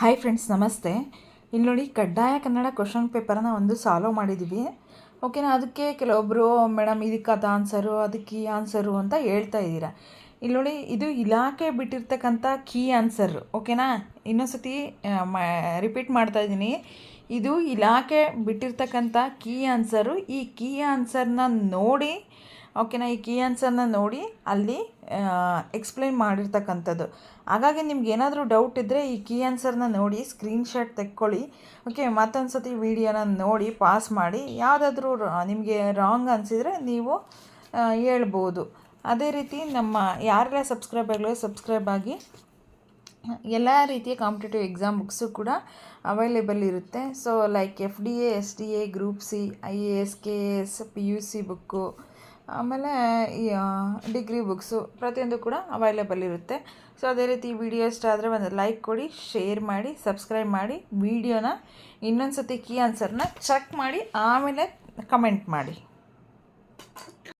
Hi friends ನಮಸ್ತೆ. ಇಲ್ಲಿ ನೋಡಿ ಕಡ್ಡಾಯ ಕನ್ನಡ ಕ್ವಶನ್ ಪೇಪರನ್ನು ಒಂದು ಸಾಲ್ವ್ ಮಾಡಿದ್ದೀವಿ ಓಕೆನಾ ಅದಕ್ಕೆ ಕೆಲವೊಬ್ಬರು ಮೇಡಮ್ ಇದಕ್ಕೆ ಅದು ಆನ್ಸರು ಅದಕ್ಕೆ ಈ ಆನ್ಸರು ಅಂತ ಹೇಳ್ತಾ ಇದ್ದೀರಾ? ಇಲ್ಲಿ ನೋಡಿ, ಇದು ಇಲಾಖೆ ಬಿಟ್ಟಿರ್ತಕ್ಕಂಥ ಕೀ ಆನ್ಸರ್ ಓಕೆನಾ ಇನ್ನೊಂದ್ಸತಿ ರಿಪೀಟ್ ಮಾಡ್ತಾ ಇದ್ದೀನಿ. ಇದು ಇಲಾಖೆ ಬಿಟ್ಟಿರ್ತಕ್ಕಂಥ ಕೀ ಆನ್ಸರು ಈ ಕೀ ಆನ್ಸರ್ನ ನೋಡಿ ಓಕೆನಾ ಈ ಕೀ ಆನ್ಸರ್ನ ನೋಡಿ, ಅಲ್ಲಿ ಎಕ್ಸ್ಪ್ಲೈನ್ ಮಾಡಿರ್ತಕ್ಕಂಥದ್ದು. ಹಾಗಾಗಿ ನಿಮ್ಗೆ ಏನಾದರೂ ಡೌಟ್ ಇದ್ದರೆ ಈ ಕೀ ಆನ್ಸರ್ನ ನೋಡಿ ಸ್ಕ್ರೀನ್ಶಾಟ್ ತೆಕ್ಕೊಳ್ಳಿ. ಓಕೆ ಮತ್ತೊಂದು ಸತಿ ವೀಡಿಯೋನ ನೋಡಿ ಪಾಸ್ ಮಾಡಿ. ಯಾವುದಾದ್ರೂ ನಿಮಗೆ ರಾಂಗ್ ಅನಿಸಿದರೆ ನೀವು ಹೇಳ್ಬೋದು. ಅದೇ ರೀತಿ ನಮ್ಮ, ಯಾರೆಲ್ಲ ಸಬ್ಸ್ಕ್ರೈಬ್ ಆಗಲಿ ಸಬ್ಸ್ಕ್ರೈಬ್ ಆಗಿ, ಎಲ್ಲ ರೀತಿಯ ಕಾಂಪಿಟೇಟಿವ್ ಎಕ್ಸಾಮ್ ಬುಕ್ಸು ಕೂಡ ಅವೈಲೇಬಲ್ ಇರುತ್ತೆ. So like F D A S D A group C I A S K S P U C book ಆಮೇಲೆ ಈ ಡಿಗ್ರಿ ಬುಕ್ಸು ಪ್ರತಿಯೊಂದು ಕೂಡ ಅವೈಲೇಬಲ್ ಇರುತ್ತೆ. ಸೊ ಅದೇ ರೀತಿ ವಿಡಿಯೋ ಇಷ್ಟ ಆದರೆ ಒಂದು ಲೈಕ್ ಕೊಡಿ ಶೇರ್ ಮಾಡಿ ಸಬ್ಸ್ಕ್ರೈಬ್ ಮಾಡಿ ವಿಡಿಯೋನ ಇನ್ನೊಂದು ಸತಿ ಕೀ ಆನ್ಸರ್ನ ಚೆಕ್ ಮಾಡಿ, ಆಮೇಲೆ ಕಮೆಂಟ್ ಮಾಡಿ.